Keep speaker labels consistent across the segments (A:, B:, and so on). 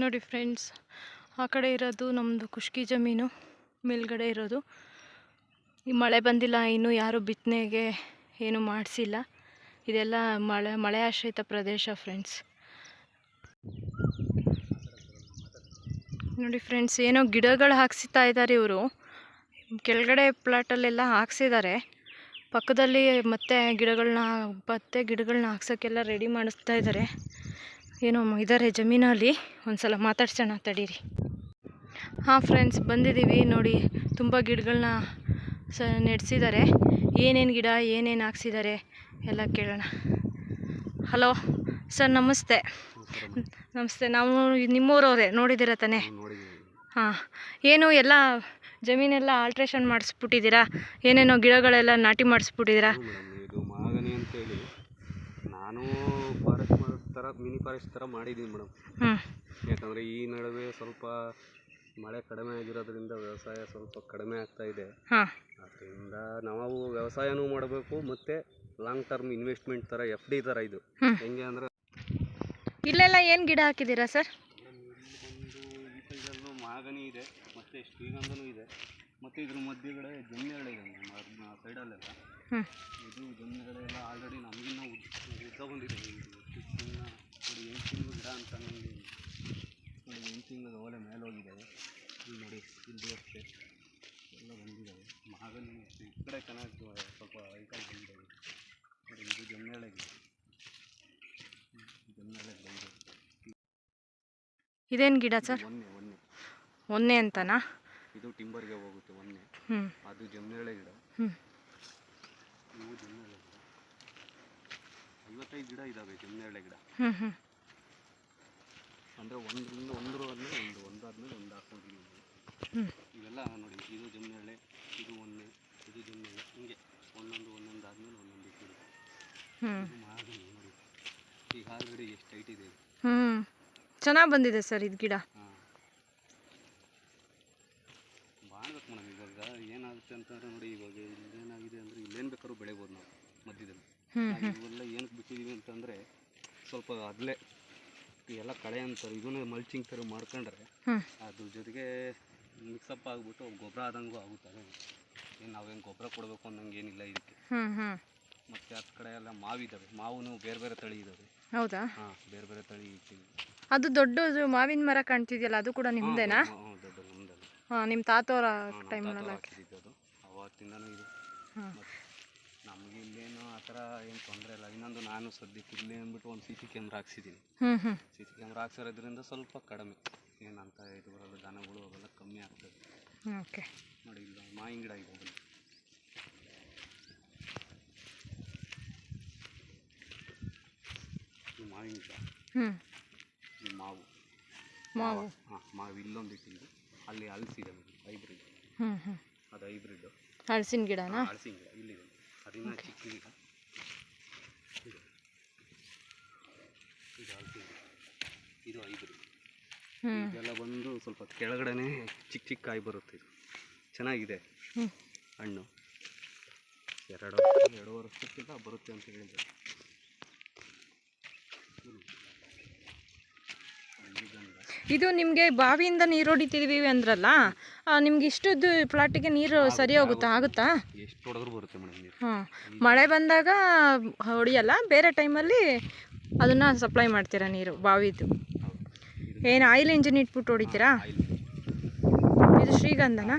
A: ನೋಡಿ ಫ್ರೆಂಡ್ಸ್, ಆ ಕಡೆ ಇರೋದು ನಮ್ಮದು ಖುಷ್ಕಿ ಜಮೀನು, ಮೇಲ್ಗಡೆ ಇರೋದು. ಈ ಮಳೆ ಬಂದಿಲ್ಲ, ಇನ್ನೂ ಯಾರು ಬಿತ್ತನೆಗೆ ಏನು ಮಾಡಿಸಿಲ್ಲ. ಇದೆಲ್ಲ ಮಳೆ ಮಳೆ ಆಶ್ರಿತ ಪ್ರದೇಶ ಫ್ರೆಂಡ್ಸ್. ನೋಡಿ ಫ್ರೆಂಡ್ಸ್, ಏನೋ ಗಿಡಗಳು ಹಾಕ್ಸಿತಾ ಇದ್ದಾರೆ ಇವರು. ಕೆಳಗಡೆ ಪ್ಲಾಟಲ್ಲೆಲ್ಲ ಹಾಕ್ಸಿದ್ದಾರೆ ಪಕ್ಕದಲ್ಲಿ ಮತ್ತೆ ಗಿಡಗಳನ್ನ ಮತ್ತೆ ಗಿಡಗಳನ್ನ ಹಾಕ್ಸೋಕ್ಕೆಲ್ಲ ರೆಡಿ ಮಾಡಿಸ್ತಾ ಇದ್ದಾರೆ ಏನೋ ಇದ್ದಾರೆ ಜಮೀನಲ್ಲಿ. ಒಂದು ಸಲ ಮಾತಾಡ್ಸೋಣ ತಡೀರಿ. ಹಾಂ ಫ್ರೆಂಡ್ಸ್ ಬಂದಿದ್ದೀವಿ. ನೋಡಿ ತುಂಬ ಗಿಡಗಳನ್ನ ಸ ನೆಡ್ಸಿದ್ದಾರೆ. ಏನೇನು ಗಿಡ ಏನೇನು ಹಾಕ್ಸಿದ್ದಾರೆ ಎಲ್ಲ ಕೇಳೋಣ. ಹಲೋ ಸರ್ ನಮಸ್ತೆ. ನಮಸ್ತೆ. ನಾವು ನಿಮ್ಮೂರವರೇ ನೋಡಿದ್ದೀರ ತಾನೇ? ಹಾಂ. ಏನು ಎಲ್ಲ ಜಮೀನೆಲ್ಲ ಆಲ್ಟ್ರೇಷನ್ ಮಾಡಿಸ್ಬಿಟ್ಟಿದ್ದೀರಾ? ಏನೇನೋ ಗಿಡಗಳೆಲ್ಲ ನಾಟಿ ಮಾಡಿಸ್ಬಿಟ್ಟಿದ್ದೀರಾ?
B: ನಾನು ಥರ ಮಿನಿ ಫಾರೆಸ್ಟ್ ಥರ ಮಾಡಿದ್ದೀನಿ ಮೇಡಮ್.
A: ಹ್ಮ್.
B: ಯಾಕಂದರೆ ಈ ನಡುವೆ ಸ್ವಲ್ಪ ಮಳೆ ಕಡಿಮೆ ಆಗಿರೋದ್ರಿಂದ ವ್ಯವಸಾಯ ಸ್ವಲ್ಪ ಕಡಿಮೆ ಆಗ್ತಾ ಇದೆ.
A: ಹಾಂ.
B: ಅದರಿಂದ ನಾವು ವ್ಯವಸಾಯನೂ ಮಾಡಬೇಕು ಮತ್ತು ಲಾಂಗ್ ಟರ್ಮ್ ಇನ್ವೆಸ್ಟ್ಮೆಂಟ್ ಥರ ಎಫ್ ಡಿ ಥರ ಇದು.
A: ಹ್ಮ್.
B: ಹೆಂಗೆ ಅಂದರೆ
A: ಇಲ್ಲೆಲ್ಲ ಏನು ಗಿಡ ಹಾಕಿದ್ದೀರಾ ಸರ್?
B: ಒಂದು ಈ ಸೈಡಲ್ಲೂ ಮಹಾಗನಿ ಇದೆ ಮತ್ತು ಶ್ರೀಗಂಧನೂ ಇದೆ ಮತ್ತು ಇದ್ರ ಮಧ್ಯಗಡೆ ಜಮ್ನೆಳೆ ಇದೆ ಮೇಡಮ್ ಆ ಸೈಡಲ್ಲೆಲ್ಲ
A: ಹ್ಞೂ
B: ಇದು ಜಮ್ಮಿಗಳೆಲ್ಲ ಆಲ್ರೆಡಿ ನಮಗಿನ್ನ ಉದ್ದ ಬಂದಿದೆ. ಇದು ನೋಡಿ ಎಂಟು ತಿಂಗಳು ಗಿಡ ಅಂತ ನೋಡಿ. ನೋಡಿ ಎಂಟು ತಿಂಗಳು ಓಲೆ ಮೇಲೆ ಹೋಗಿದ್ದಾವೆ ಇಲ್ಲಿ ನೋಡಿ ಇಲ್ಲಿ ಅಷ್ಟೇ. ಎಲ್ಲ ಬಂದಿದ್ದಾವೆ. ಮಹಾಗನಿ ಈ ಕಡೆ ಚೆನ್ನಾಗಿ ಸ್ವಲ್ಪ ಹೈಟಾಗಿ ಬಂದಿದ್ದಾವೆ ನೋಡಿ ಇದು ಜಮ್ನೆಳೆಗೆ ಗಿಡ ಬಂದಿದೆ.
A: ಇದೇನು ಗಿಡ ಸರ್?
B: ಒನ್ನೆ ಒನ್ನೆ
A: ಒನ್ನೆ ಅಂತನಾ?
B: ಇದು ಟಿಂಬರ್ಗೆ ಹೋಗುತ್ತೆ
A: ಒನ್ನೆ
B: ಅದು ಜಮ್ಮೇಳೆ ಗಿಡ. ಇವು ಜಮ್ನೆಳೆ ಗಿಡ. ಐವತ್ತೈದು ಗಿಡ ಇದ್ದಾವೆ ಜಮ್ಮೇಳೆ ಗಿಡ. ಅಂದರೆ ಒಂದರಿಂದ ಒಂದ್ರ ಆದ್ಮೇಲೆ ಒಂದು ಒಂದಾದ್ಮೇಲೆ ಒಂದು
A: ಹ್ಞೂ
B: ಇವೆಲ್ಲ ನೋಡಿ ಇದು ಜಮ್ಮೆಳೆ ಇದು ಒಂದು ಇದು ಜಮ್ಮೆಳೆ ಹಿಂಗೆ ಒಂದೊಂದು ಒಂದೊಂದು ಆದ್ಮೇಲೆ ಒಂದೊಂದು ಇಟ್ಟಿದೆ
A: ಹ್ಞೂ
B: ಇದು ಮಾಡಿ ನೋಡಿ. ಈಗ ಆಲ್ರೆಡಿ ಎಷ್ಟು ಹೈಟ್ ಇದೆ.
A: ಹ್ಞೂ ಚೆನ್ನಾಗಿ ಬಂದಿದೆ ಸರ್ ಇದು ಗಿಡ.
B: ಮಾಡ್ಬೇಕು ಮೇಡಮ್ ಇವಾಗ ಏನಾಗುತ್ತೆ ಅಂತಂದ್ರೆ ನೋಡಿ ಇವಾಗ ಇಲ್ಲೇನಾಗಿದೆ ಅಂದರೆ ಇಲ್ಲೇನು ಬೇಕಾದ್ರೂ ಬೆಳಿಬೋದು ನಾವು ಮಧ್ಯದಲ್ಲಿ. ಇವೆಲ್ಲ ಏನಕ್ಕೆ ಬಿಟ್ಟಿದ್ದೀವಿ ಅಂತಂದರೆ ಸ್ವಲ್ಪ ಅದ್ಲೇ ಎಲ್ಲ ಕಳೆ ಅಂತಾರೆ ಇದನ್ನ ಮಲ್ಚಿಂಗ್ ತರ ಮಾಡ್ಕೊಂಡ್ರೆ ಅದ್ರ ಜೊತೆಗೆ ಮಿಕ್ಸಪ್ ಆಗಿಬಿಟ್ಟು ಗೊಬ್ಬರ ಆದಂಗೂ ಆಗುತ್ತೆ ಏನು ನಾವೇನು ಗೊಬ್ಬರ ಕೊಡಬೇಕು ಅನ್ನಂಗೆ ಏನಿಲ್ಲ ಇದಕ್ಕೆ. ಮತ್ತೆ ಹತ್ತು ಕಡೆ ಎಲ್ಲ ಮಾವಿದ್ದಾವೆ ಮಾವು ಬೇರೆ ಬೇರೆ ತಳಿ ಇದಾವೆ.
A: ಹೌದಾ?
B: ಹಾಂ ಬೇರೆ ಬೇರೆ ತಳಿ ಇಟ್ಟಿವಿ.
A: ಅದು ದೊಡ್ಡ ಮಾವಿನ ಮರ ಕಾಣ್ತಿದೆಯಲ್ಲ ಅದು ಕೂಡ ನಿಮ್ದೇನಾ?
B: ಹಾಂ ದೊಡ್ಡ ನಮ್ದಲ್ಲ.
A: ಹಾಂ ನಿಮ್ಮ
B: ನಮ್ಮ
A: ಟೈಮ್ನಲ್ಲಿ
B: ಹಾಕಿದ್ದು ಅದು. ಅವತ್ತಿಂದನೂ ಇದೆ. ನಮಗೆ ಇಲ್ಲೇನು ಆ ಥರ ಏನು ತೊಂದರೆ ಇಲ್ಲ. ಇನ್ನೊಂದು ನಾನು ಸದ್ಯಕ್ಕೆ ಇಲ್ಲಿ ಅಂದ್ಬಿಟ್ಟು ಒಂದು ಸಿ ಸಿ ಕ್ಯಾಮ್ರಾ ಹಾಕ್ಸಿದ್ದೀನಿ
A: ಹ್ಞೂ
B: ಸಿ ಸಿ ಕ್ಯಾಮ್ರಾ ಹಾಕ್ಸಿರೋದ್ರಿಂದ ಸ್ವಲ್ಪ ಕಡಿಮೆ. ಏನಂತ ಇದು ಬರೋದು ದನಗಳು ಅವೆಲ್ಲ ಕಮ್ಮಿ ಆಗ್ತದೆ.
A: ಓಕೆ.
B: ನೋಡಿ ಇಲ್ಲ ಮಾವಿನ ಗಿಡ ಇದೆ. ಬನ್ನಿ ಇದು ಮಾವಿನ ಗಿಡ.
A: ಹ್ಞೂ
B: ಇದು ಮಾವು.
A: ಮಾವು.
B: ಹಾಂ ಮಾವು ಇಲ್ಲೊಂದು ಇಟ್ಟಿದ್ದು. ಅಲ್ಲಿ ಹಲಸಿದೆ ಹೈಬ್ರಿಡ್
A: ಹ್ಞೂ ಹ್ಞೂ
B: ಅದು ಹೈಬ್ರಿಡ್
A: ಹಲಸಿನ ಗಿಡನಾ?
B: ಹಲಸಿನ ಗಿಡ. ಇಲ್ಲಿದೆ. ಅದನ್ನ ಇದು ಹೈಬ್ರಿಡ್ ಇದೆಲ್ಲ ಬಂದು ಸ್ವಲ್ಪ ಕೆಳಗಡೆನೇ ಚಿಕ್ಕ ಚಿಕ್ಕ ಕಾಯಿ ಬರುತ್ತೆ ಇದು. ಚೆನ್ನಾಗಿದೆ. ಹಣ್ಣು. ಎರಡು ಎರಡು ವರ್ಷಕ್ಕಿಂತ ಬರುತ್ತೆ ಅಂತ ಗಂಧ.
A: ಇದು ನಿಮಗೆ ಬಾವಿಯಿಂದ ನೀರು ಹೊಡಿತಿದ್ದೀವಿ ಅಂದ್ರಲ್ಲ ನಿಮ್ಗೆ ಇಷ್ಟದ್ದು ಪ್ಲಾಟಿಗೆ ನೀರು ಸರಿ ಹೋಗುತ್ತಾ? ಆಗುತ್ತಾ. ಹಾಂ ಮಳೆ ಬಂದಾಗ ಹೊಡಿಯಲ್ಲ ಬೇರೆ ಟೈಮಲ್ಲಿ ಅದನ್ನು ಸಪ್ಲೈ ಮಾಡ್ತೀರಾ ನೀರು ಬಾವಿದು? ಏನು ಆಯಿಲ್ ಇಂಜಿನ್ ಇಟ್ಬಿಟ್ಟು ಹೊಡಿತೀರಾ? ಇದು ಶ್ರೀಗಂಧನಾ?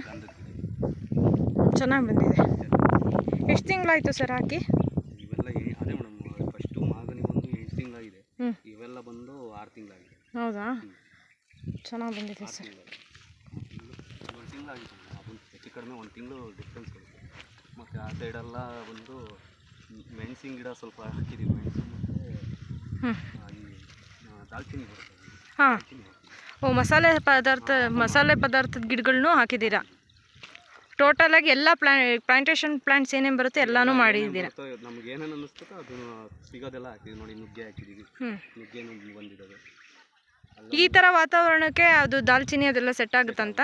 A: ಚೆನ್ನಾಗಿ ಬಂದಿದೆ. ಎಷ್ಟು ತಿಂಗಳಾಯಿತು ಸರ್ ಹಾಕಿ?
B: ಇವೆಲ್ಲ ಬಂದು ಇವೆಲ್ಲ ಆರು ತಿಂಗಳಾಗಿದೆ.
A: ಹೌದಾ? ಚೆನ್ನಾಗಿ ಬಂದಿದೆ ಸರ್
B: ತಿಂಗಳು ಒಂದು ತಿಂಗಳಾಗಿದೆ ಅದೊಂದು ಹೆಚ್ಚು ಕಡಿಮೆ ಒಂದು ತಿಂಗಳು ಡಿಫ್ರೆನ್ಸ್ ಬರುತ್ತೆ ಮತ್ತು ಆ ಸೈಡೆಲ್ಲ ಒಂದು ಮೆಣಸಿನ ಗಿಡ ಸ್ವಲ್ಪ ಹಾಕಿದ್ದೀವಿ ಮೆಣಸು ಮತ್ತು ದಾಲ್ಚಿನ್ನಿ ಬರುತ್ತೆ.
A: ಹಾಂ. ಓ ಮಸಾಲೆ ಪದಾರ್ಥ ಮಸಾಲೆ ಪದಾರ್ಥದ ಗಿಡಗಳನ್ನೂ ಹಾಕಿದ್ದೀರಾ? ಟೋಟಲಾಗಿ ಎಲ್ಲ ಪ್ಲಾ ಪ್ಲಾಂಟೇಶನ್ ಪ್ಲಾಂಟ್ಸ್ ಏನೇನು ಬರುತ್ತೆ ಎಲ್ಲನೂ ಮಾಡಿದ್ದೀರಾ?
B: ನಮ್ಗೆ ಏನೇನು ಅನ್ನಿಸ್ತೋ ಅದನ್ನು ಸಿಗೋದೆಲ್ಲ ಹಾಕಿದ್ದೀವಿ ನೋಡಿ ನುಗ್ಗೆ ಹಾಕಿದ್ದೀವಿ
A: ನುಗ್ಗೆ
B: ನುಗ್ಗೆನೂ ಬಂದಿದ್ದಾವೆ
A: ಈ ಥರ ವಾತಾವರಣಕ್ಕೆ ಅದು ದಾಲ್ಚಿನ್ನಿ ಅದೆಲ್ಲ ಸೆಟ್ ಆಗುತ್ತಂತ?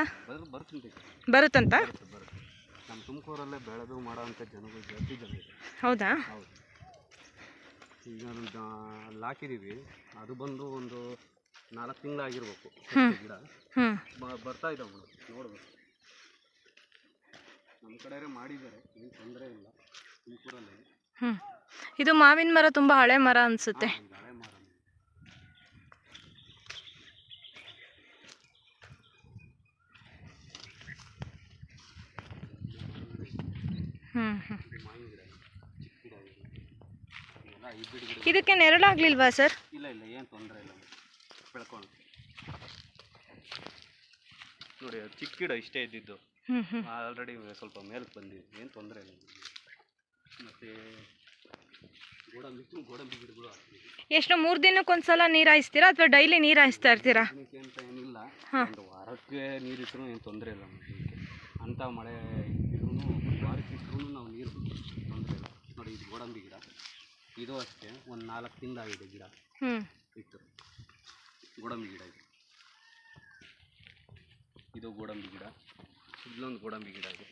A: ಬರುತ್ತಂತ?
B: ಬರುತ್ತೆ ಬರುತ್ತೆ ನಮ್ಮ ತುಮಕೂರಲ್ಲೇ ಬೆಳೆದು ಮಾಡೋವಂಥ ಜನಗಳು ಜಾಸ್ತಿ ಜನ
A: ಹೌದಾ?
B: ಈಗ ಅಲ್ಲಿ ಹಾಕಿದ್ದೀವಿ ಅದು ಬಂದು ಒಂದು ನಾಲ್ಕು ತಿಂಗಳಾಗಿರ್ಬೇಕು. ಗಿಡ. ಬರ್ತಾ ಇದ್ದಾವೆ ಮೇಡಮ್ ನೋಡ್ಬೇಕು. ನಮ್ಮ ಕಡೆ ಮಾಡಿದ್ದಾರೆ. ಏನು ತೊಂದರೆ ಇಲ್ಲ. ತುಮಕೂರಲ್ಲಿ.
A: ಹ್ಞೂ ಇದು ಮಾವಿನ ಮರ ತುಂಬ ಹಳೆ ಮರ ಅನಿಸುತ್ತೆ.
B: ಹಳೆ ಮರ
A: ಹ್ಞೂ ಹ್ಞೂ
B: ಇದು ಮಾವಿನ ಗಿಡ ಇದೆ. ಚಿಕ್ಕ ಗಿಡ ಇದೆ ಇವೆಲ್ಲ ಹೈಬ್ರಿಡ್ ಗಿಡ
A: ಇದಕ್ಕೆ ನೆರಳಾಗ್ಲಿಲ್ವಾ ಸರ್?
B: ಇಲ್ಲ ಇಲ್ಲ ಏನು ತೊಂದರೆ ಇಲ್ಲ. ಬೆಳ್ಕೊಂಡು ನೋಡಿ ಅದು ಚಿಕ್ಕ ಗಿಡ ಇಷ್ಟೇ ಇದ್ದಿದ್ದು. ಆಲ್ರೆಡಿ ಸ್ವಲ್ಪ ಮೇಲಕ್ಕೆ ಬಂದಿದೆ. ಏನು ತೊಂದರೆ ಇಲ್ಲ. ಮತ್ತೆ ಗೋಡಂಬಿ ಗೋಡಂಬಿ ಗಿಡಗಳು
A: ಎಷ್ಟು ಮೂರು ದಿನಕ್ಕೊಂದ್ಸಲ ನೀರು ಹಾಯಿಸ್ತೀರಾ ಅಥವಾ ಡೈಲಿ ನೀರು ಹಾಯಿಸ್ತಾ ಇರ್ತೀರಾ?
B: ಅಂತ ಏನಿಲ್ಲ. ಒಂದು ವಾರಕ್ಕೆ ನೀರಿಟ್ರೂ ಏನು ತೊಂದರೆ ಇಲ್ಲ ಅಂತ ಅಂಥ ಮಳೆ ವಾರಕ್ಕೆ ಇದ್ರೂ ನಾವು ನೀರು ತೊಂದರೆ ಇಲ್ಲ. ನೋಡಿ ಇದು ಗೋಡಂಬಿ ಗಿಡ. ಇದು ಅಷ್ಟೇ ಒಂದು ನಾಲ್ಕು ತಿಂಗಳಾಗಿದೆ ಗಿಡ.
A: ಇಟ್ಟು
B: ಇತ್ತು. ಗೋಡಂಬಿ ಗಿಡ ಇದು. ಇದು ಗೋಡಂಬಿ ಗಿಡ. ಇಲ್ಲೊಂದು ಗೋಡಂಬಿ ಗಿಡ ಇದೆ.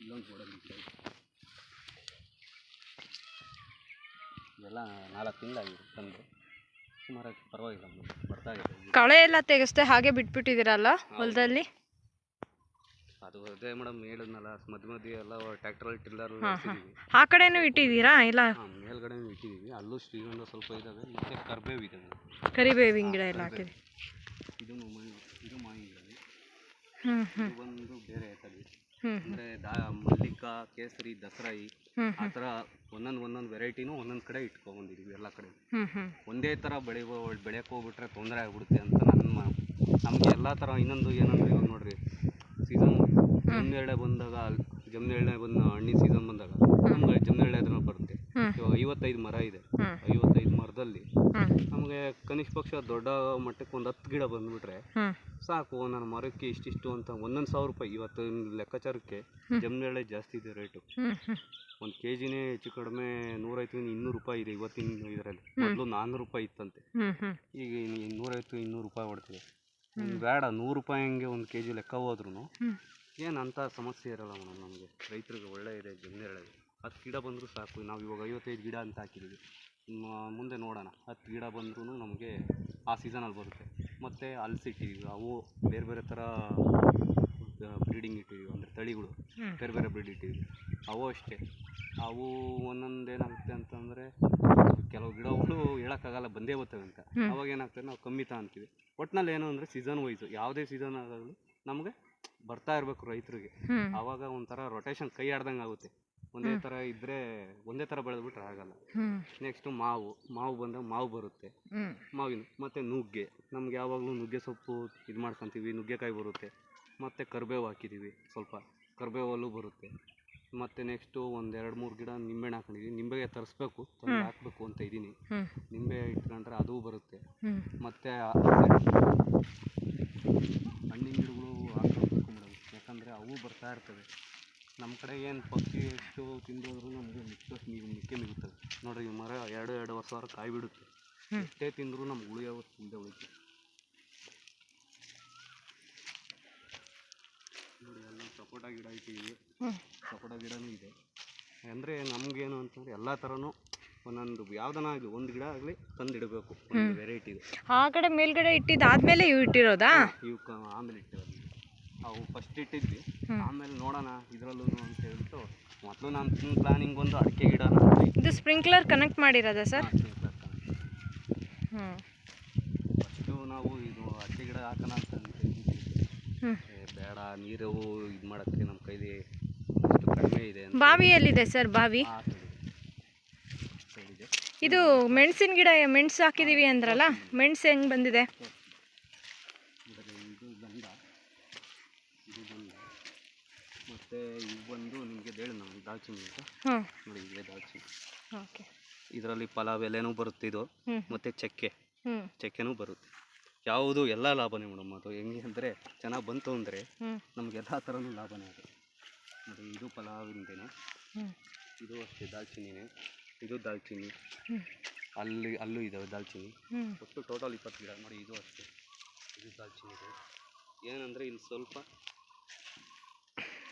B: ಇಲ್ಲೊಂದು ಗೋಡಂಬಿ ಗಿಡ ಇದೆ. ಇವೆಲ್ಲ ನಾಲ್ಕು ತಿಂಗಳಾಗಿದೆ ತಂದು. ಸುಮಾರಾಗಿ ಪರವಾಗಿಲ್ಲ ಬರ್ತಾ ಇದೆ.
A: ಕಳೆ ಎಲ್ಲ ತೆಗೆಸ್ತೇ ಹಾಗೆ ಬಿಟ್ಬಿಟ್ಟಿದ್ದೀರಲ್ಲ ಹೊಲದಲ್ಲಿ?
B: ಅದು ಅದೇ ಮೇಡಮ್ ಹೇಳಿದ್ನಲ್ಲ ಮಧ್ಯ ಮಧ್ಯೆ ಎಲ್ಲ ಟ್ರ್ಯಾಕ್ಟರಲ್ಲಿ ಟಿಲ್ಲರ್ ಹಾಕ್ಸಿದ್ದೀವಿ
A: ಆ ಕಡೆನೂ ಇಟ್ಟಿದ್ದೀರಾ? ಇಲ್ಲ.
B: ಹಾಂ ಮೇಲ್ಗಡೆ ಇಟ್ಟಿದ್ದೀವಿ ಅಲ್ಲೂ ಶ್ರೀಗಂಧ ಸ್ವಲ್ಪ ಇದ್ದಾವೆ ಮತ್ತೆ ಕರಿಬೇವು ಇದೆ
A: ಕರಿಬೇವಿನ ಗಿಡ ಎಲ್ಲ ಹಾಕಿದೆ
B: ಇದು ಮಾವಿನ ಇದು ಮಾವಿನ ಗಿಡ ಇದು ಬಂದು ಬೇರೆ ತಳಿ ಅಂದ್ರೆ ದಾ ಮಲ್ಲಿಕಾ ಕೇಸರಿ ದಸರಾಯಿ ಆ ಥರ ಒಂದೊಂದು ಒಂದೊಂದು ವೆರೈಟಿನೂ ಒಂದೊಂದು ಕಡೆ ಇಟ್ಕೊಂಡ್ಬಂದಿದ್ದೀವಿ ಎಲ್ಲ ಕಡೆ.
A: ಹ್ಞೂ ಹ್ಞೂ
B: ಒಂದೇ ಥರ ಬೆಳೆಯುವ ಬೆಳೆಯಕ್ಕೆ ಹೋಗ್ಬಿಟ್ರೆ ತೊಂದರೆ ಆಗ್ಬಿಡುತ್ತೆ ಅಂತ ನನ್ನ ನಮ್ಗೆ ನಮಗೆ ಎಲ್ಲ ಥರ ಇನ್ನೊಂದು ಏನಂದ್ರೆ ಇವಾಗ ನೋಡ್ರಿ ಸೀಸನ್ ಜಮ್ನೆಳ್ಳೆ ಬಂದಾಗ ಅಲ್ಲಿ ಜಮ್ನೆಳ್ಳೆ ಬಂದ ಹಣ್ಣಿನ ಸೀಸನ್ ಬಂದಾಗ ನಮ್ಗೆ ಜಮ್ನೆಳ್ಳೆ ಅದನ್ನ ಬರುತ್ತೆ. ಇವಾಗ ಐವತ್ತೈದು ಮರ ಇದೆ. ಐವತ್ತೈದು ಮರದಲ್ಲಿ ನಮಗೆ ಕನಿಷ್ಠ ಪಕ್ಷ ದೊಡ್ಡ ಮಟ್ಟಕ್ಕೆ ಒಂದು ಹತ್ತು ಗಿಡ ಬಂದ್ಬಿಟ್ರೆ ಸಾಕು ನನ್ನ ಮರಕ್ಕೆ ಇಷ್ಟಿಷ್ಟು ಅಂತ ಒಂದೊಂದು ಸಾವಿರ ರೂಪಾಯಿ. ಇವತ್ತು ಲೆಕ್ಕಾಚಾರಕ್ಕೆ ಜಮ್ನೆಳ್ಳೆ ಜಾಸ್ತಿ ಇದೆ ರೇಟು. ಒಂದು ಕೆ ಜಿನೇ ಹೆಚ್ಚು ಕಡಿಮೆ ನೂರೈವತ್ತು ಇನ್ನೂರು ರೂಪಾಯಿ ಇದೆ ಇವತ್ತಿನ ಇದರಲ್ಲಿ. ಮೊದಲು ನಾನ್ನೂರು ರೂಪಾಯಿ ಇತ್ತಂತೆ. ಈಗ ನೂರೈವತ್ತು ಇನ್ನೂರು ರೂಪಾಯಿ ಹೊಡ್ತೀವಿ ಬೇಡ ನೂರು ರೂಪಾಯಿ ಹಂಗೆ ಒಂದು ಕೆ ಜಿ ಲೆಕ್ಕ ಹೋದ್ರೂ ಏನು ಅಂಥ ಸಮಸ್ಯೆ ಇರಲ್ಲ ಮೇಡಮ್ ನಮಗೆ? ರೈತರಿಗೆ ಒಳ್ಳೆ ಇದೆ ಜಮ್ನೆಳ್ಳೆ ಹತ್ತು ಗಿಡ ಬಂದರೂ ಸಾಕು. ನಾವು ಇವಾಗ ಐವತ್ತೈದು ಗಿಡ ಅಂತ ಹಾಕಿದ್ದೀವಿ. ಮುಂದೆ ನೋಡೋಣ. ಹತ್ತು ಗಿಡ ಬಂದ್ರೂ ನಮಗೆ ಆ ಸೀಸನಲ್ಲಿ ಬರುತ್ತೆ. ಮತ್ತು ಹಲ್ಸಿಟ್ಟಿದ್ದೀವಿ ಅವು ಬೇರೆ ಬೇರೆ ಥರ ಬ್ರೀಡಿಂಗ್ ಇಟ್ಟಿದ್ದೀವಿ ಅಂದರೆ ತಳಿಗಳು. ಬೇರೆ ಬೇರೆ ಬ್ರೀಡ್ ಇಟ್ಟಿದ್ದೀವಿ ಅವು ಅಷ್ಟೇ. ಅವು ಒಂದೊಂದು ಏನಾಗುತ್ತೆ ಅಂತಂದರೆ ಕೆಲವು ಗಿಡಗಳು ಹೇಳೋಕ್ಕಾಗಲ್ಲ ಬಂದೇ ಬರ್ತವೆ ಅಂತ. ಅವಾಗ ಏನಾಗ್ತದೆ ನಾವು ಕಮ್ಮಿ ತಗೊಂತೀವಿ. ಒಟ್ಟಿನಲ್ಲಿ ಏನು ಅಂದರೆ ಸೀಸನ್ ವೈಸು ಯಾವುದೇ ಸೀಸನ್ ಆದಾಗಲೂ ನಮಗೆ ಬರ್ತಾ ಇರಬೇಕು ರೈತರಿಗೆ. ಆವಾಗ ಒಂಥರ ರೊಟೇಷನ್ ಕೈ ಆಡ್ದಂಗೆ ಆಗುತ್ತೆ. ಒಂದೇ ತರ ಇದ್ರೆ ಒಂದೇ ಥರ ಬೆಳೆದ್ಬಿಟ್ರೆ ಆಗಲ್ಲ. ನೆಕ್ಸ್ಟ್ ಮಾವು ಮಾವು ಬಂದಾಗ ಮಾವು ಬರುತ್ತೆ. ಮಾವಿನ ಮತ್ತೆ ನುಗ್ಗೆ. ನಮ್ಗೆ ಯಾವಾಗಲೂ ನುಗ್ಗೆ ಸೊಪ್ಪು ಇದು ಮಾಡ್ಕೊಂತೀವಿ ನುಗ್ಗೆಕಾಯಿ ಬರುತ್ತೆ. ಮತ್ತೆ ಕರ್ಬೇವು ಹಾಕಿದ್ದೀವಿ ಸ್ವಲ್ಪ ಕರಿಬೇವಲ್ಲೂ ಬರುತ್ತೆ. ಮತ್ತೆ ನೆಕ್ಸ್ಟು ಒಂದು ಎರಡು ಮೂರು ಗಿಡ ನಿಂಬೆಹಣ್ಣು ಹಾಕೊಂಡಿದ್ವಿ ನಿಂಬೆಗೆ ತರಿಸ್ಬೇಕು ತಂದು ಹಾಕಬೇಕು ಅಂತ ಇದ್ದೀನಿ ನಿಂಬೆ ಇಟ್ಕೊಂಡ್ರೆ ಅದು ಬರುತ್ತೆ. ಮತ್ತೆ ಹಣ್ಣಿನ ಮೇಡಮ್ ಯಾಕಂದರೆ ಅವು ಬರ್ತಾ ಇರ್ತವೆ. ನಮ್ಮ ಕಡೆ ಏನು ಪಕ್ಷಿ ಎಷ್ಟು ತಿಂದೋದ್ರೂ ನಮಗೆ ಮಿಕ್ಕ ನೀವು ಮಿಕ್ಕೆ ಮಿಗುತ್ತವೆ ನೋಡ್ರಿ ಈ ಮರ ಎರಡು ಎರಡು ವರ್ಷ ಸಾವಿರ ಕಾಯಿ ಬಿಡುತ್ತೆ. ಎಷ್ಟೇ ತಿಂದರೂ ನಮ್ಗೆ ಉಳಿಯೋ ತಿಂದೆ ಉಳಿತು ನೋಡಿ ಅಲ್ಲಿ ಸಪೋಟ ಗಿಡ ಇಟ್ಟಿದ್ದೀವಿ
A: ಹ್ಞೂ
B: ಸಪೋಟ ಗಿಡನೂ ಇದೆ. ಅಂದರೆ ನಮಗೇನು ಅಂತಂದರೆ ಎಲ್ಲ ಥರನೂ ಒಂದೊಂದು ಯಾವ್ದನ ಆಗಲಿ ಒಂದು ಗಿಡ ಆಗಲಿ ತಂದಿಡಬೇಕು. ಒಂದು ವೆರೈಟಿ
A: ಆ ಕಡೆ ಮೇಲ್ಗಡೆ ಇಟ್ಟಿದ್ದಾದ್ಮೇಲೆ ಇವು ಇಟ್ಟಿರೋದಾ?
B: ಇವು ಆಮೇಲೆ ಇಟ್ಟಿರೋದು. ಅವು ಫಸ್ಟ್ ಇಟ್ಟಿದ್ವಿ. ಆಮೇಲೆ ನೋಡೋಣ ಇದರಲ್ಲೂ ಅಂತ ಹೇಳ್ಬಿಟ್ಟು ಮೊದಲು ನಮ್ಮ ಪ್ಲಾನಿಂಗ್ ಒಂದು ಅಡಿಕೆ ಗಿಡ
A: ಇದು ಸ್ಪ್ರಿಂಕ್ಲರ್ ಕನೆಕ್ಟ್ ಮಾಡಿರೋದಾ ಸರ್? ಹ್ಞೂ
B: ಫಸ್ಟು ನಾವು ಇದು ಅಡಿಕೆ ಗಿಡ ಹಾಕೋಣ ಅಂತ ಬೇಡ ನೀರು ಇದು ಮಾಡೋಕ್ಕೆ ನಮ್ಮ ಕೈಲಿ ಕಡಿಮೆ ಇದೆ
A: ಬಾವಿಯಲ್ಲಿದೆ ಸರ್ ಬಾವಿ.
B: ಇದು.
A: ಮೆಣಸಿನ ಗಿಡ ಮೆಣಸು ಹಾಕಿದ್ದೀವಿ ಅಂದ್ರಲ್ಲ ಮೆಣಸು ಹೆಂಗೆ ಬಂದಿದೆ
B: ಅಂದರೆ ಇದು ಗಂಧ ಇದು ಗಂಧ ಮತ್ತು ಇವು ಬಂದು ನಿಮಗೆ ಹೇಳಿ ನಾನು ದಾಲ್ಚಿನ್ನಿ ಅಂತ. ನೋಡಿ ಇದೆ ದಾಲ್ಚಿನ್ನಿ.
A: ಓಕೆ.
B: ಇದರಲ್ಲಿ ಪಲಾವ್ ಎಲೆನೂ ಬರುತ್ತೆ ಇದು
A: ಮತ್ತೆ
B: ಮತ್ತು ಚಕ್ಕೆ.
A: ಹ್ಞೂ
B: ಚಕ್ಕೆನೂ ಬರುತ್ತೆ. ಯಾವುದು ಎಲ್ಲ ಲಾಭನೇ ಮೇಡಮ್ ಅದು. ಹೆಂಗೆ ಅಂದರೆ ಚೆನ್ನಾಗಿ ಬಂತು ಅಂದರೆ
A: ಹ್ಞೂ
B: ನಮ್ಗೆ ಎಲ್ಲ ಥರನೂ ಲಾಭನೇ ಅದು. ನೋಡಿ ಇದು ಪಲಾವಿಂದೇನೆ.
A: ಹ್ಞೂ
B: ಇದು ಅಷ್ಟೇ ದಾಲ್ಚಿನ್ನಿನೇ. ಇದು ದಾಲ್ಚಿನ್ನಿ.
A: ಹ್ಞೂ
B: ಅಲ್ಲಿ ಅಲ್ಲೂ ಇದ್ದಾವೆ ದಾಲ್ಚಿನ್ನಿ.
A: ಹ್ಞೂ
B: ಒಟ್ಟು ಟೋಟಲ್ ಇಪ್ಪತ್ತು ಗಿಡ. ನೋಡಿ ಇದು ಅಷ್ಟೇ. ಇದು ದಾಲ್ಚಿನ್ನಿ ಇದೆ ಏನಂದರೆ ಇಲ್ಲಿ ಸ್ವಲ್ಪ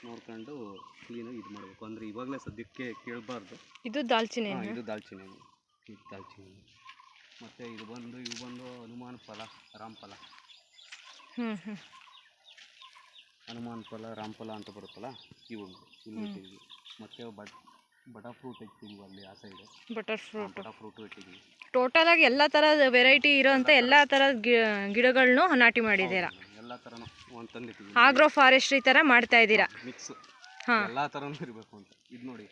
B: ನೋಡ್ಕೊಂಡು ಕ್ಲೀನಾಗಿ ಇದು ಮಾಡಬೇಕು. ಅಂದರೆ ಇವಾಗಲೇ ಸದ್ಯಕ್ಕೆ ಕೇಳಬಾರ್ದು.
A: ಇದು ದಾಲ್ಚಿನ್ನಿ
B: ಹಾಂ ಇದು ದಾಲ್ಚಿನ್ನಿ. ಇದು ದಾಲ್ಚಿನ್ನಿ. ಮತ್ತು ಇದು ಬಂದು ಇವು ಬಂದು ಹನುಮಾನ್ ಫಲ ರಾಮಫಲ
A: ಹ್ಞೂ ಹ್ಞೂ
B: ಹನುಮಾನ್ ಫಲ ರಾಮಫಲ ಅಂತ ಬರುತ್ತಲ್ಲ ಇವು. ಇಲ್ಲಿ ಇಟ್ಟಿದ್ವಿ ಮತ್ತು ಬಟ್ ಬಟರ್ ಫ್ರೂಟ್ ಇಟ್ಟಿದ್ವಿ ಅಲ್ಲಿ ಆ ಸೈಡ್
A: ಬಟರ್ ಫ್ರೂಟ್
B: ಬಟರ್ ಇಟ್ಟಿದ್ದೀವಿ. ಇಟ್ಟಿದ್ವಿ
A: ಟೋಟಲಾಗಿ ಎಲ್ಲ ಥರದ ವೆರೈಟಿ ಇರೋಂಥ ಎಲ್ಲ ಥರದ ಗಿಡಗಳನ್ನು ನಾಟಿ ಮಾಡಿದ್ದೀರಾ?
B: ಎಲ್ಲ ಥರನೂ ಒಂದು ತಂದಿಟ್ಟಿದ್ವಿ
A: ಆಗ್ರೋ ಫಾರೆಸ್ಟ್ರಿ ಥರ ಮಾಡ್ತಾ ಇದ್ದೀರಾ?
B: ಮಿಕ್ಸ್
A: ಹಾಂ.
B: ಎಲ್ಲ ಥರನೂ ಇರಬೇಕು ಅಂತ. ಇದು ನೋಡಿ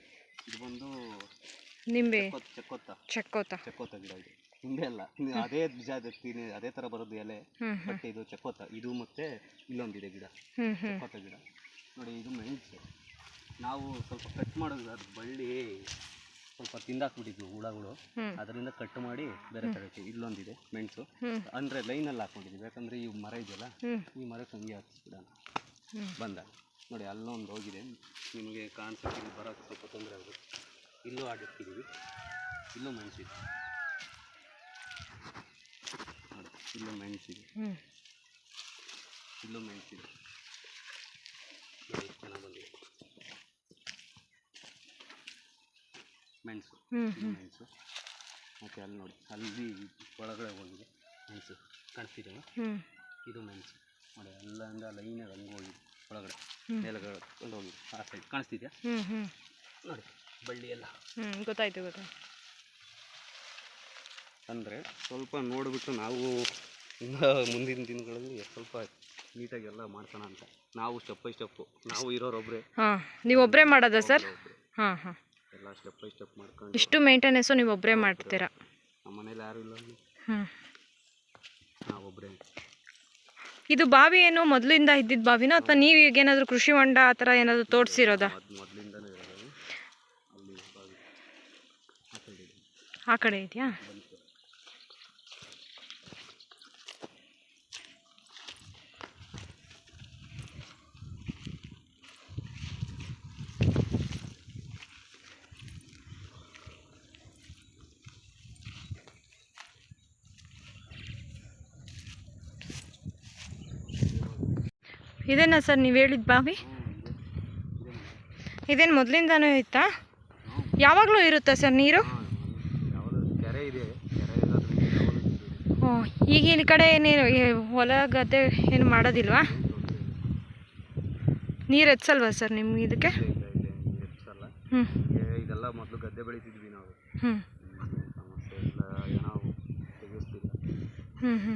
B: ಇದು ಬಂದು
A: ನಿಂಬೆ.
B: ಚಕ್ಕೋತ
A: ಚಕ್ಕೋತ
B: ಚೆಕ್ಕೊತ್ತ. ಗಿಡ ಇದು. ನಿಂಬೆ ಅಲ್ಲ. ಅದೇ ಬೀಜ ಅದೇ ಥರ ಬರೋದು ಎಲೆ. ಬಟ್ ಇದು ಚೆಕ್ಕೊತ್ತ. ಇದು ಮತ್ತೆ ಇಲ್ಲೊಂದಿದೆ ಗಿಡ. ಚಕ್ಕೋತ ಗಿಡ. ನೋಡಿ ಇದು ಮೆಣಸು. ನಾವು ಸ್ವಲ್ಪ ಕಟ್ ಮಾಡೋದು ಅದು ಬಳ್ಳಿ ಸ್ವಲ್ಪ ತಿಂದಾಕ್ಬಿಟ್ಟಿದ್ವು ಹುಳಗಳು. ಅದರಿಂದ ಕಟ್ ಮಾಡಿ ಬೇರೆ ಕಡೆ. ಇಲ್ಲೊಂದಿದೆ ಮೆಣಸು. ಅಂದ್ರೆ ಲೈನ್ ಅಲ್ಲಿ ಹಾಕೊಂಡಿದ್ವಿ ಯಾಕಂದ್ರೆ ಈ ಮರ ಇದೆಯಲ್ಲ ಈ ಮರ ಹಂಗೆ ಹಚ್ಚಿಬಿಡೋಣ
A: ಹ್ಞೂ
B: ಬಂದ. ನೋಡಿ ಅಲ್ಲೊಂದು ಹೋಗಿದೆ. ನಿಮಗೆ ಕಾಣಿಸೋಕೆ ಇಲ್ಲಿ ಬರೋಕ್ಕೆ ಸ್ವಲ್ಪ ತೊಂದರೆ ಆಗುತ್ತೆ. ಇಲ್ಲೂ ಆಡಿರ್ತಿದ್ದೀವಿ ಇಲ್ಲೂ ಮೆಣಸಿದೆ ನೋಡಿ ಇಲ್ಲೂ ಮೆಣಸಿದೆ
A: ಹ್ಞೂ
B: ಇಲ್ಲೂ ಮೆಣಸಿದೆ ನೋಡಿ ಎಷ್ಟು ಚೆನ್ನಾಗಿ ಬಂದಿದೆ ಮೆಣಸು ಮೆಣಸು ಮತ್ತು ಅಲ್ಲಿ ನೋಡಿ. ಅಲ್ಲಿ ಒಳಗಡೆ ಹೋಗಿದೆ ಮೆಣಸು ಕಾಣಿಸ್ತಿದೆಯಲ್ಲ ಇದು ಮೆಣಸು ನೋಡಿ ಅಲ್ಲಿಂದ ಲೈನಾಗಿ ಹಂಗೆ ಹೋಗಿದೆ ಒಳಗಡೆ. ಮೇಲ್ಗಡೆ ಹೋಗಿದೆ ಆ ಸೈಡ್ ಕಾಣಿಸ್ತಿದ್ಯಾ? ನೋಡಿ ಬಳ್ಳಿ ಎಲ್ಲ.
A: ಹ್ಞೂ ಗೊತ್ತಾಯ್ತು ಗೊತ್ತಾಯ್ತು.
B: ಅಂದರೆ ಸ್ವಲ್ಪ ನೋಡಿಬಿಟ್ಟು ನಾವು ಇನ್ನು ಮುಂದಿನ ದಿನಗಳಲ್ಲಿ ಸ್ವಲ್ಪ ನೀಟಾಗಿ ಎಲ್ಲ ಮಾಡ್ಸೋಣ ಅಂತ. ನಾವು ಸ್ಟೆಪ್ ಬೈ ಸ್ಟೆಪ್ಪು ನಾವು ಇರೋರೊಬ್ಬರೇ
A: ಹಾಂ ನೀವು ಒಬ್ಬರೇ ಮಾಡೋದಾ ಸರ್? ಹಾಂ ಹಾಂ.
B: ಎಲ್ಲ ಸ್ಟೆಪ್ ಬೈ ಸ್ಟೆಪ್ ಮಾಡ್ಕೊಂಡು
A: ಇಷ್ಟು ಮೇಂಟೆನೆನ್ಸು ನೀವು ಒಬ್ಬರೇ ಮಾಡ್ತೀರಾ?
B: ನಮ್ಮ ಮನೇಲಿ ಯಾರು ಇಲ್ಲ
A: ಹ್ಞೂ
B: ನಾವೊಬ್ಬರೇ
A: ಇದು ಬಾವಿ ಏನು ಮೊದಲಿಂದ ಇದ್ದಿದ್ದ ಬಾವಿನ ಅಥವಾ ನೀವು ಈಗ ಏನಾದರೂ ಕೃಷಿ ಹೊಂಡ ಆ ಥರ ಏನಾದರೂ ತೋರಿಸಿರೋದಾ?
B: ಅದು ಮೊದಲಿಂದನೇ ಇರೋದು. ಅಲ್ಲಿ ಬಾವಿ ಆ
A: ಕಡೆ ಇದೆಯಾ? ಇದೇನಾ ಸರ್ ನೀವು ಹೇಳಿದ ಬಾವಿ? ಇದೇನು ಮೊದಲಿಂದನೂ ಇತ್ತಾ? ಯಾವಾಗಲೂ ಇರುತ್ತಾ ಸರ್ ನೀರು?
B: ಯಾವುದು ಕೆರೆ ಇದೆ. ಕೆರೆ ಇರೋದ್ರಿಂದ ಯಾವಾಗಲೂ
A: ಓ ಈಗ ಈ ಕಡೆ ಏನೇನು ಹೊಲ ಗದ್ದೆ ಏನು ಮಾಡೋದಿಲ್ವಾ? ನೀರು ಎತ್ಸಲ್ವಾ ಸರ್ ನಿಮ್ಗೆ ಇದಕ್ಕೆ? ಹ್ಞೂ
B: ಇದೆಲ್ಲ ಮೊದಲು ಗದ್ದೆ ಬೆಳಿತಿದ್ವಿ ನಾವು.
A: ಹ್ಞೂ ಹ್ಞೂ ಹ್ಞೂ